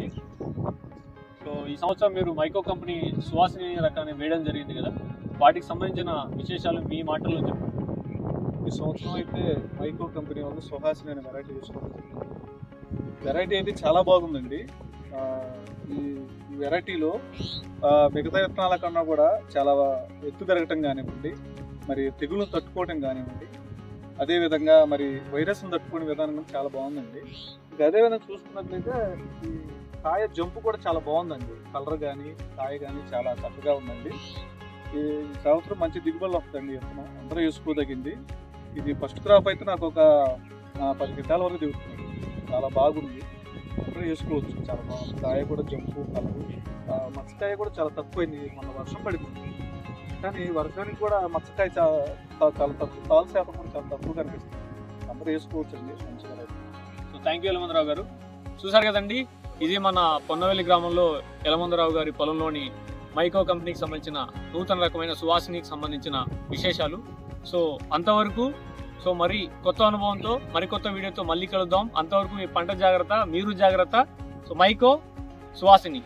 అండి సో ఈ సంవత్సరం మీరు మైకో కంపెనీ సువాసిని రకాన్ని వేయడం జరిగింది కదా. వాటికి సంబంధించిన విశేషాలు మీ మాటల్లో చెప్పండి. ఈ సంవత్సరం అయితే మైకో కంపెనీ వాళ్ళు సుహాసిని అనే వెరైటీ తీసుకోవడం వెరైటీ అయితే చాలా బాగుందండి. ఈ వెరైటీలో మిగతా విత్తనాల కన్నా కూడా చాలా ఎత్తు పెరగటం కానివ్వండి మరి తెగులు తట్టుకోవటం కానివ్వండి అదేవిధంగా మరి వైరస్ను తట్టుకునే విధానం కూడా చాలా బాగుందండి. ఇంకా అదేవిధంగా చూసుకున్నట్లయితే ఈ కాయ జంపు కూడా చాలా బాగుందండి. కలర్ కానీ కాయ కానీ చాలా చక్కగా ఉందండి. ఈ సంవత్సరం మంచి దిగుబడులు వస్తుందండి విత్తనం అందరూ వేసుకోదగింది ఇది ఫస్ట్ క్రాప్ అయితే నాకు ఒక పది క్వింటాల వరకు దిగుతుంది. చాలా బాగుంది. అందరూ వేసుకోవచ్చు చాలా బాగుంది. కాయ కూడా జంపు కలరు. ఆ, మచ్చకాయ కూడా చాలా తక్కువైంది. మొన్న వర్షం పడింది. కానీ వర్షానికి కూడా మచ్చకాయ చాలా చాలా తక్కువ తాలు శాతం కూడా చాలా తక్కువ కనిపిస్తుంది. అందరూ వేసుకోవచ్చు అండి మంచిగా. సో థ్యాంక్ యూ యలమందరావు గారు. చూసారు కదండి? ఇది మన పొన్నవెల్లి గ్రామంలో యలమందరావు గారి పొలంలోని మైకో కంపెనీకి సంబంధించిన నూతన రకమైన సువాసినికి సంబంధించిన విశేషాలు. సో అంతవరకు సో మరి కొత్త అనుభవంతో మరి కొత్త వీడియోతో మళ్ళీ కలుద్దాం. అంతవరకు మీ పంట జాగ్రత్త మీరు జాగ్రత్త. సో మైకో సువాసిని.